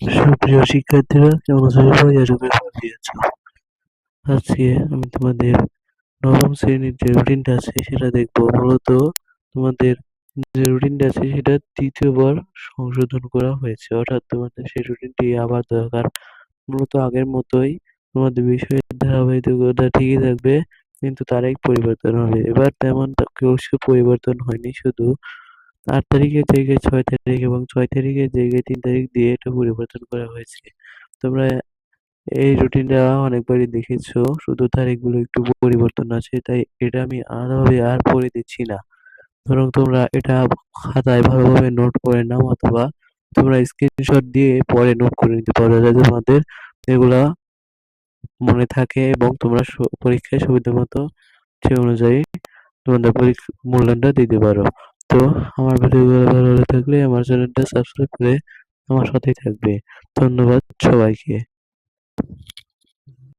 সুপ্রিয় শিক্ষার্থীরা, কেমন আছো সবাই? আশা করি ভালো আছো। আজকে আমি তোমাদের নবম শ্রেণির যে রুটিনটা আছে, সেটা দেখব। মূলত তোমাদের যে রুটিনটা আছে, সেটা তৃতীয়বার সংশোধন করা হয়েছে। অর্থাৎ তোমাদের সেই রুটিনটি আবার দরকার। মূলত আগের মতোই তোমাদের বিষয়ের ধারাবাহিকতা ঠিকই থাকবে, কিন্তু তারিখ পরিবর্তন হবে। এবার তেমন কিছু পরিবর্তন হয়নি। শুধু আট তারিখের জায়গায় ছয় তারিখ এবং ছয় তারিখের জায়গায় তিন তারিখ দিয়ে এটা পরিবর্তন করা হয়েছে। তোমরা এই রুটিনটা অনেকবারই দেখেছ, শুধু তারিখগুলো একটু পরিবর্তন আছে, তাই এটা আমি আলাদাভাবে আর পড়ে দিচ্ছি না। বরং তোমরা এটা খাতায় ভালোভাবে নোট করে নাও অথবা তোমরা স্ক্রিনশট দিয়ে পরে নোট করে নিতে পারো যাতে তোমাদের এগুলা মনে থাকে এবং তোমরা পরীক্ষায় সুবিধা মতো সে অনুযায়ী তোমাদের পরীক্ষা, মূল্যায়নটা দিতে পারো। তো আমার ভিডিওগুলো ভালো লাগলে আমার চ্যানেলটা সাবস্ক্রাইব করে আমার সাথেই থাকবে। ধন্যবাদ সবাইকে।